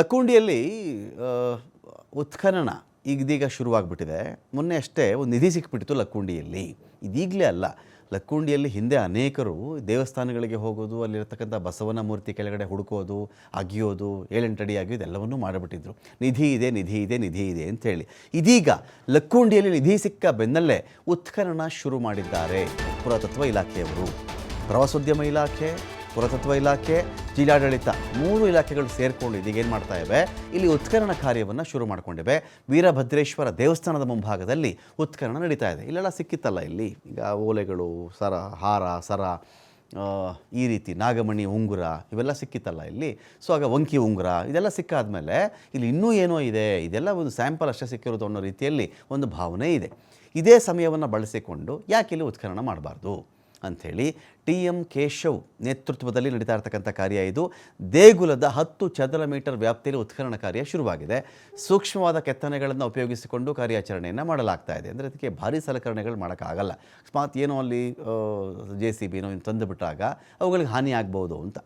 ಲಕ್ಕುಂಡಿಯಲ್ಲಿ ಉತ್ಖನನ ಈಗದೀಗ ಶುರುವಾಗ್ಬಿಟ್ಟಿದೆ. ಮೊನ್ನೆ ಅಷ್ಟೇ ಒಂದು ನಿಧಿ ಸಿಕ್ಬಿಟ್ಟಿತ್ತು ಲಕ್ಕುಂಡಿಯಲ್ಲಿ. ಇದೀಗಲೇ ಅಲ್ಲ. ಲಕ್ಕುಂಡಿಯಲ್ಲಿ ಹಿಂದೆ ಅನೇಕರು ದೇವಸ್ಥಾನಗಳಿಗೆ ಹೋಗೋದು, ಅಲ್ಲಿರತಕ್ಕಂಥ ಬಸವನ ಮೂರ್ತಿ ಕೆಳಗಡೆ ಹುಡುಕೋದು, ಅಗಿಯೋದು ಏಳೆಂಟಡಿ ಆಗಿಯೋದು ಎಲ್ಲವನ್ನೂ ಮಾಡಿಬಿಟ್ಟಿದ್ರು. ನಿಧಿ ಇದೆ ನಿಧಿ ಇದೆ ನಿಧಿ ಇದೆ ಅಂತೇಳಿ ಇದೀಗ ಲಕ್ಕುಂಡಿಯಲ್ಲಿ ನಿಧಿ ಸಿಕ್ಕ ಬೆನ್ನಲ್ಲೇ ಉತ್ಖನನ ಶುರು ಮಾಡಿದ್ದಾರೆ ಪುರಾತತ್ವ ಇಲಾಖೆಯವರು. ಪ್ರವಾಸೋದ್ಯಮ ಇಲಾಖೆ ಪುರಾತತ್ವ ಇಲಾಖೆ, ಜಿಲ್ಲಾಡಳಿತ ಮೂರು ಇಲಾಖೆಗಳು ಸೇರಿಕೊಂಡು ಇದೀಗ ಏನು ಮಾಡ್ತಾ ಇವೆ? ಇಲ್ಲಿ ಉತ್ಖನನ ಕಾರ್ಯವನ್ನು ಶುರು ಮಾಡಿಕೊಂಡಿವೆ. ವೀರಭದ್ರೇಶ್ವರ ದೇವಸ್ಥಾನದ ಮುಂಭಾಗದಲ್ಲಿ ಉತ್ಖನನ ನಡೀತಾ ಇದೆ. ಇಲ್ಲೆಲ್ಲ ಸಿಕ್ಕಿತ್ತಲ್ಲ ಇಲ್ಲಿ? ಈಗ ಓಲೆಗಳು, ಸರ, ಹಾರ, ಸರ ಈ ರೀತಿ ನಾಗಮಣಿ, ಉಂಗುರ ಇವೆಲ್ಲ ಸಿಕ್ಕಿತ್ತಲ್ಲ ಇಲ್ಲಿ? ಸೊ, ಆಗ ವಂಕಿ ಉಂಗುರ ಇದೆಲ್ಲ ಸಿಕ್ಕಾದ್ಮೇಲೆ ಇಲ್ಲಿ ಇನ್ನೂ ಏನೋ ಇದೆ. ಇದೆಲ್ಲ ಒಂದು ಸ್ಯಾಂಪಲ್ ಅಷ್ಟೇ ಸಿಕ್ಕಿರೋದು ಅನ್ನೋ ರೀತಿಯಲ್ಲಿ ಒಂದು ಭಾವನೆ ಇದೆ. ಇದೇ ಸಮಯವನ್ನು ಬಳಸಿಕೊಂಡು ಯಾಕೆ ಇಲ್ಲಿ ಉತ್ಖನನ ಮಾಡಬಾರ್ದು? ಅಂಥೇಳಿ ಟಿ ಎಂ ಕೇಶವ್ ನೇತೃತ್ವದಲ್ಲಿ ನಡೀತಾ ಇರತಕ್ಕಂಥ ಕಾರ್ಯ ಇದು. ದೇಗುಲದ ಹತ್ತು ಚದರ ಮೀಟರ್ ವ್ಯಾಪ್ತಿಯಲ್ಲಿ ಉತ್ಖನನ ಕಾರ್ಯ ಶುರುವಾಗಿದೆ. ಸೂಕ್ಷ್ಮವಾದ ಕೆತ್ತನೆಗಳನ್ನು ಉಪಯೋಗಿಸಿಕೊಂಡು ಕಾರ್ಯಾಚರಣೆಯನ್ನು ಮಾಡಲಾಗ್ತಾ ಇದೆ. ಅಂದರೆ ಅದಕ್ಕೆ ಭಾರಿ ಸಲಕರಣೆಗಳು ಮಾಡೋಕ್ಕಾಗಲ್ಲ. ಅಕಸ್ಮಾತ್ ಏನೋ ಅಲ್ಲಿ ಜೆ ಸಿ ಬಿನೋ ತಂದುಬಿಟ್ಟಾಗ ಅವುಗಳಿಗೆ ಹಾನಿ ಅಂತ.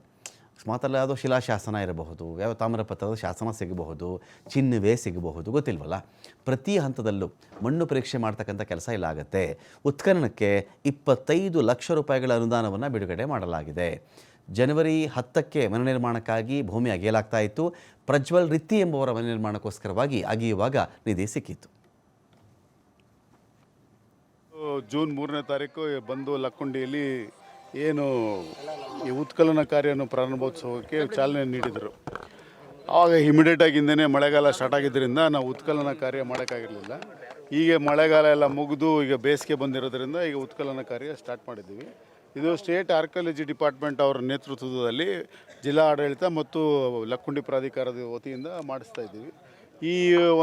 ಅಕಸ್ಮಾತ್ ಅಲ್ಲಿ ಯಾವುದೋ ಶಿಲಾಶಾಸನ ಇರಬಹುದು ಯಾವ ತಾಮ್ರಪತ್ರದ ಶಾಸನ ಸಿಗಬಹುದು, ಚಿನ್ನವೇ ಸಿಗಬಹುದು, ಗೊತ್ತಿಲ್ವಲ್ಲ? ಪ್ರತಿ ಹಂತದಲ್ಲೂ ಮಣ್ಣು ಪರೀಕ್ಷೆ ಮಾಡ್ತಕ್ಕಂಥ ಕೆಲಸ ಇಲ್ಲಾಗತ್ತೆ ಉತ್ಖನನಕ್ಕೆ ಇಪ್ಪತ್ತೈದು ಲಕ್ಷ ರೂಪಾಯಿಗಳ ಅನುದಾನವನ್ನು ಬಿಡುಗಡೆ ಮಾಡಲಾಗಿದೆ. ಜನವರಿ ಹತ್ತಕ್ಕೆ ಮನೆ ನಿರ್ಮಾಣಕ್ಕಾಗಿ ಭೂಮಿ ಅಗೆಯಲಾಗ್ತಾ ಇತ್ತು. ಪ್ರಜ್ವಲ್ ರಿತ್ತಿ ಎಂಬುವರ ಮನೆ ನಿರ್ಮಾಣಕ್ಕೋಸ್ಕರವಾಗಿ ಅಗೆಯುವಾಗ ನಿಧಿ ಸಿಕ್ಕಿತ್ತು. ಜೂನ್ ಮೂರನೇ ತಾರೀಕು ಬಂದು ಲಕ್ಕುಂಡಿಯಲ್ಲಿ ಏನು ಈ ಉತ್ಕಲನ ಕಾರ್ಯವನ್ನು ಪ್ರಾರಂಭೋತ್ಸವಕ್ಕೆ ಚಾಲನೆ ನೀಡಿದರು. ಆವಾಗ ಇಮಿಡಿಯೇಟಾಗಿ ಹಿಂದೆನೇ ಮಳೆಗಾಲ ಸ್ಟಾರ್ಟ್ ಆಗಿದ್ದರಿಂದ ನಾವು ಉತ್ಕಲನ ಕಾರ್ಯ ಮಾಡೋಕ್ಕಾಗಿರಲಿಲ್ಲ. ಈಗ ಮಳೆಗಾಲ ಎಲ್ಲ ಮುಗಿದು ಈಗ ಬೇಸಿಗೆ ಬಂದಿರೋದ್ರಿಂದ ಈಗ ಉತ್ಕಲನ ಕಾರ್ಯ ಸ್ಟಾರ್ಟ್ ಮಾಡಿದ್ದೀವಿ. ಇದು ಸ್ಟೇಟ್ ಆರ್ಕಿಯಾಲಜಿ ಡಿಪಾರ್ಟ್ಮೆಂಟ್ ಅವರ ನೇತೃತ್ವದಲ್ಲಿ ಜಿಲ್ಲಾ ಆಡಳಿತ ಮತ್ತು ಲಕ್ಕುಂಡಿ ಪ್ರಾಧಿಕಾರದ ವತಿಯಿಂದ ಮಾಡಿಸ್ತಾ ಇದ್ದೀವಿ. ಈ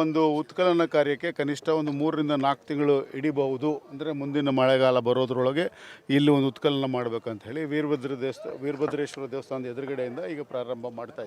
ಒಂದು ಉತ್ಕಲನ ಕಾರ್ಯಕ್ಕೆ ಕನಿಷ್ಠ ಒಂದು ಮೂರರಿಂದ ನಾಲ್ಕು ತಿಂಗಳು ಹಿಡಿಬಹುದು. ಅಂದರೆ ಮುಂದಿನ ಮಳೆಗಾಲ ಬರೋದ್ರೊಳಗೆ ಇಲ್ಲಿ ಒಂದು ಉತ್ಕಲನ ಮಾಡಬೇಕಂತ ಹೇಳಿ ವೀರಭದ್ರ ದೇವಸ್ಥಾನ ವೀರಭದ್ರೇಶ್ವರ ದೇವಸ್ಥಾನದ ಎದುರುಗಡೆಯಿಂದ ಈಗ ಪ್ರಾರಂಭ ಮಾಡ್ತಾ